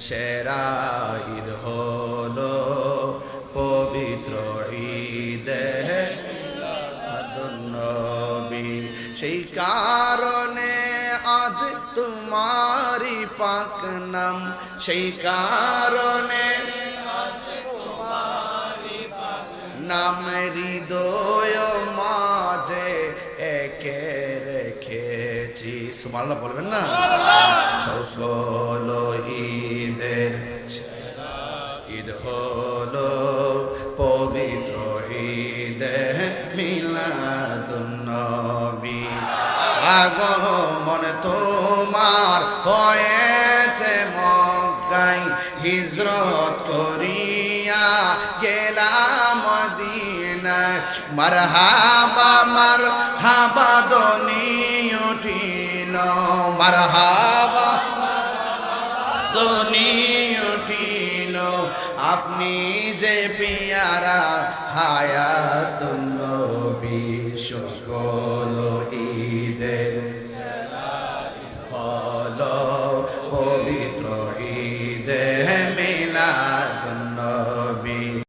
সেরা ঈদ হলো পবিত্র ঈদে নবী সেই কারণে আজ তোমারি পাক নাম। সেই কারণে নাম হৃদয় মাঝে একে রেখেছি। সুমাল্লা বলবেন না? সকল ঈদের ঈদ হলো পবিত্র ঈদ মিলাদুন্নবী আগমন তোমার হয়েছে মক্কাই হিজরত করিয়া গেলাম মদিনায়। মারহাবা মারহাবা দনি উঠিল। মারহাবা দনি আপনি যে পিয়ারা হায়াতুন